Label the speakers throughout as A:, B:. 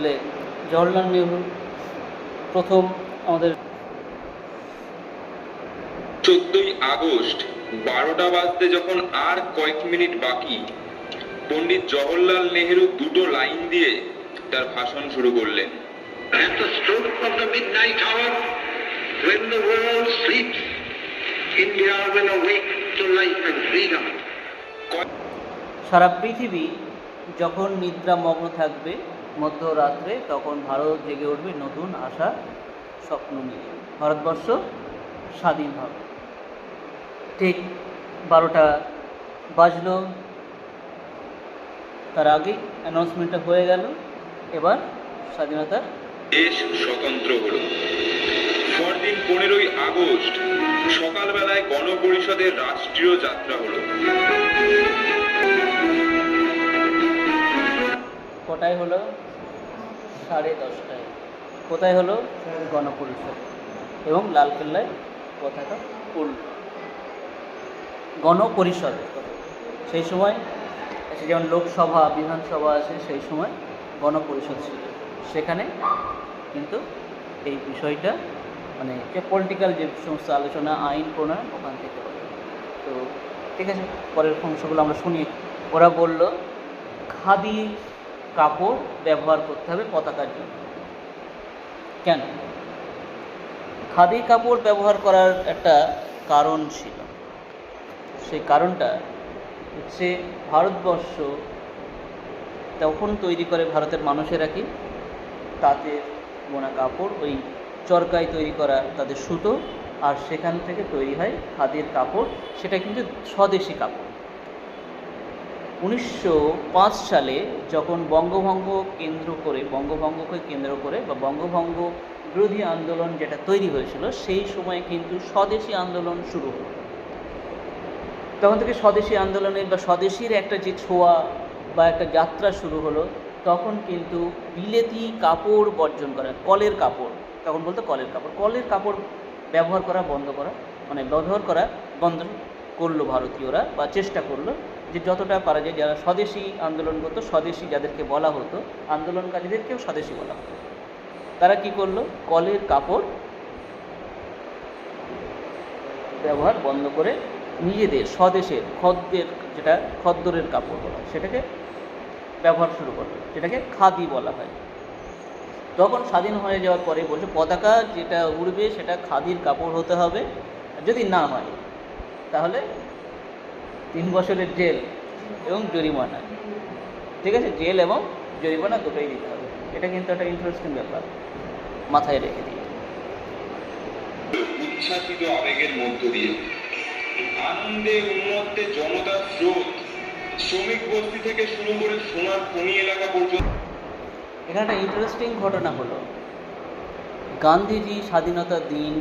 A: তাহলে জওয়াহরলাল নেহরু প্রথম আমাদের
B: চোদ্দই আগস্ট বারোটা বাজতে যখন আর কয়েক মিনিট বাকি পণ্ডিত জওহরলাল নেহেরু দুটো লাইন দিয়ে তার ভাষণ শুরু করলেন
C: At the stroke of the midnight hour, when the world sleeps, India will awake to life and freedom.
A: সারা পৃথিবী যখন নিদ্রা মগ্ন থাকবে মধ্যরাত্রে তখন ভারত জেগে উঠবে নতুন আশা, স্বপ্ন নিয়ে। ভারতবর্ষ স্বাধীন হবে। ঠিক বারোটা বাজলো। তার আগেই অ্যানাউন্সমেন্টটা হয়ে গেল। এবার স্বাধীনতার
B: দেশ স্বতন্ত্র হলো। পরদিন পনেরোই আগস্ট সকালবেলায় গণপরিষদের রাষ্ট্রীয় যাত্রা হলো।
A: কটায় হলো? সাড়ে দশটায়। কোথায় হলো? গণপরিষদ। এবং লালকেল্লায় কথাটা উঠল গণপরিষদে। সেই সময় যেমন লোকসভা, বিধানসভা আছে, সেই সময় গণপরিষদ ছিল। সেখানে কিন্তু এই বিষয়টা মানে যে পলিটিক্যাল যে সমস্ত আলোচনা, আইন প্রণয়ন, ওখান থেকে তো ঠিক আছে, পরের অংশগুলো আমরা শুনি। ওরা বলল, খাদি কাপড় ব্যবহার করতে হবে পতাকার জন্য। কেন? খাদি কাপড় ব্যবহার করার একটা কারণ ছিল। সেই কারণটা হচ্ছে ভারতবর্ষ তখন তৈরি করে ভারতের মানুষেরা কি? তাঁতের বোনা কাপড়, ওই চরকায় তৈরি করা তাদের সুতো, আর সেখান থেকে তৈরি হয় খাদির কাপড়। সেটা কিন্তু স্বদেশি কাপড়। উনিশশো পাঁচ সালে যখন বঙ্গভঙ্গ কেন্দ্র করে, বঙ্গভঙ্গকে কেন্দ্র করে বা বঙ্গভঙ্গ বিরোধী আন্দোলন যেটা তৈরি হয়েছিল, সেই সময়ে কিন্তু স্বদেশী আন্দোলন শুরু হলো। তখন থেকে স্বদেশী আন্দোলনের বা স্বদেশীর একটা যে ছোঁয়া বা একটা যাত্রা শুরু হলো, তখন কিন্তু বিলেতি কাপড় বর্জন করা, কলের কাপড়, তখন বলতো কলের কাপড় কলের কাপড় ব্যবহার করা, বন্ধ করা মানে ব্যবহার করা বন্ধ করল ভারতীয়রা বা চেষ্টা করল যে যতটা পারা যায় যারা স্বদেশী আন্দোলন করতো স্বদেশী যাদেরকে বলা হতো আন্দোলনকারীদেরকেও স্বদেশী বলা হতো। তারা কি করল? কলের কাপড় ব্যবহার বন্ধ করে নিজেদের স্বদেশের খদ্দের যেটা খদ্দরের কাপড় বলা হয়, সেটাকে ব্যবহার শুরু করল। যেটাকে খাদি বলা হয়। তখন স্বাধীন হয়ে যাওয়ার পরে বলছে পতাকা যেটা উড়বে সেটা খাদির কাপড় হতে হবে। যদি না হয় তাহলে তিন বছরের জেল এবং জরিমানা। ঠিক আছে? জেল এবং জরিমানা দুটোই দিতে হবে। এটা কিন্তু একটা ইন্টারেস্টিং ব্যাপার। মাথায় রেখে দিয়ে
B: উচ্ছ্বাসিত আবেগের মধ্য দিয়ে। আনন্দে উন্মত্তে জনতার স্রোত। শ্রমিক বস্তি থেকে শুরু করে সোনার খনি এলাকা পর্যন্ত।
A: এখানে একটা ইন্টারেস্টিং ঘটনা হলো। গান্ধীজি স্বাধীনতার দিন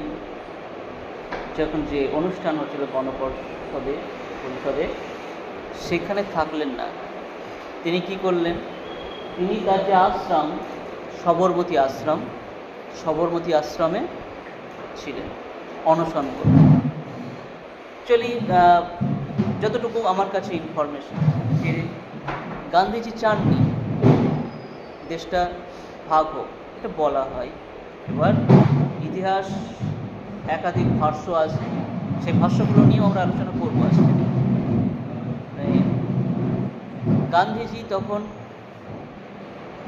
A: যখন যে অনুষ্ঠান হচ্ছিল গণপরিষদে পরিষদে সেখানে থাকলেন না। তিনি কি করলেন? তিনি তার যে আশ্রম, সবরমতী আশ্রম, সবরমতী আশ্রমে ছিলেন, অনশন করলেন। চলি যতটুকু আমার কাছে ইনফরমেশন যে গান্ধীজি চাননি, দেশটা ভাগ হোক, এটা বলা হয়। এবার ইতিহাস, একাধিক ভাষ্য আছে, সেই ভাষ্যগুলো নিয়েও আমরা আলোচনা করব আজকে। গান্ধীজি তখন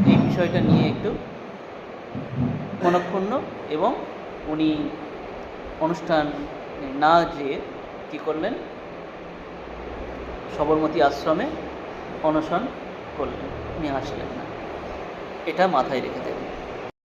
A: এই বিষয়টা নিয়ে একটু মনক্ষুণ্ণ এবং উনি অনুষ্ঠান না যেয়ে কী করলেন? সবরমতী আশ্রমে অনশন করলেন। উনি আসলেন না। এটা মাথায় রেখে দেবেন।